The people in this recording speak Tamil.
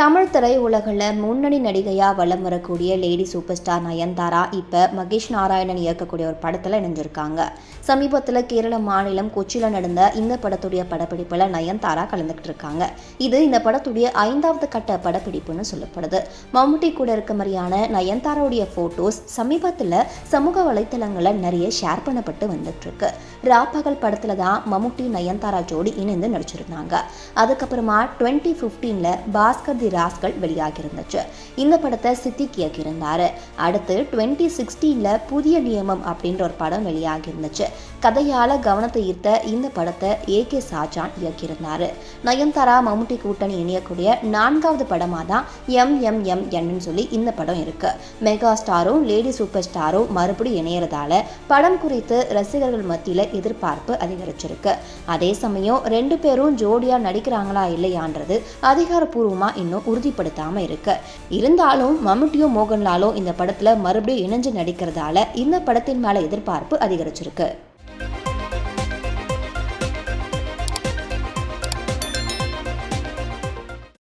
தமிழ் திரையுலகில் முன்னணி நடிகையாக வலம் வரக்கூடிய லேடி சூப்பர் ஸ்டார் நயன்தாரா இப்போ மகேஷ் நாராயணன் இயக்கக்கூடிய ஒரு படத்தில் இணைஞ்சிருக்காங்க. சமீபத்தில் கேரள மாநிலம் கொச்சியில் நடந்த இந்த படத்துடைய படப்பிடிப்பில் நயன்தாரா கலந்துக்கிட்டு இருக்காங்க இது இந்த படத்துடைய ஐந்தாவது கட்ட படப்பிடிப்புன்னு சொல்லப்படுது. மம்முட்டி கூட இருக்க மாதிரியான நயன்தாராவுடைய ஃபோட்டோஸ் சமீபத்தில் சமூக வலைத்தளங்களில் நிறைய ஷேர் பண்ணப்பட்டு வந்துட்டுருக்கு. ராப்பகல் படத்தில் தான் மம்முட்டி நயன்தாரா ஜோடி இணைந்து நடிச்சிருந்தாங்க. அதுக்கப்புறமா டுவெண்ட்டி ஃபிஃப்டீனில் பாஸ்கர் தி ராஸ்கல் வெளியாகிருந்துச்சு இந்த படத்தை சித்திக் இயக்கியிருந்தாரு. அடுத்து டுவெண்ட்டி சிக்ஸ்டீனில் புதிய நியமம் அப்படின்ற ஒரு படம் வெளியாகி கதையால் கவனத்தை ஈர்த்த இந்த படத்தை ஏ கே சாஜான் இயக்கியிருந்தாரு. நயன்தாரா மம்முட்டி கூட்டணி இணையக்கூடிய நான்காவது படமாக தான் எம் எம் எம் என்னு சொல்லி இந்த படம் இருக்கு. மெகா ஸ்டாரும் லேடி சூப்பர் ஸ்டாரும் மறுபடியும் இணையறதால படம் குறித்து ரசிகர்கள் மத்தியில் எதிர்பார்ப்பு அதிகரிச்சிருக்கு. அதே சமயம் ரெண்டு பேரும் ஜோடியா நடிக்கிறாங்களா இல்லையான்றது அதிகாரப்பூர்வமாக இன்னும் உறுதிப்படுத்தாம இருக்கு. இருந்தாலும் மம்முட்டியும் மோகன்லாலும் இந்த படத்துல மறுபடியும் இணைஞ்சு நடிக்கிறதால இந்த படத்தின் மேல எதிர்பார்ப்பு அதிகரிச்சிருக்கு.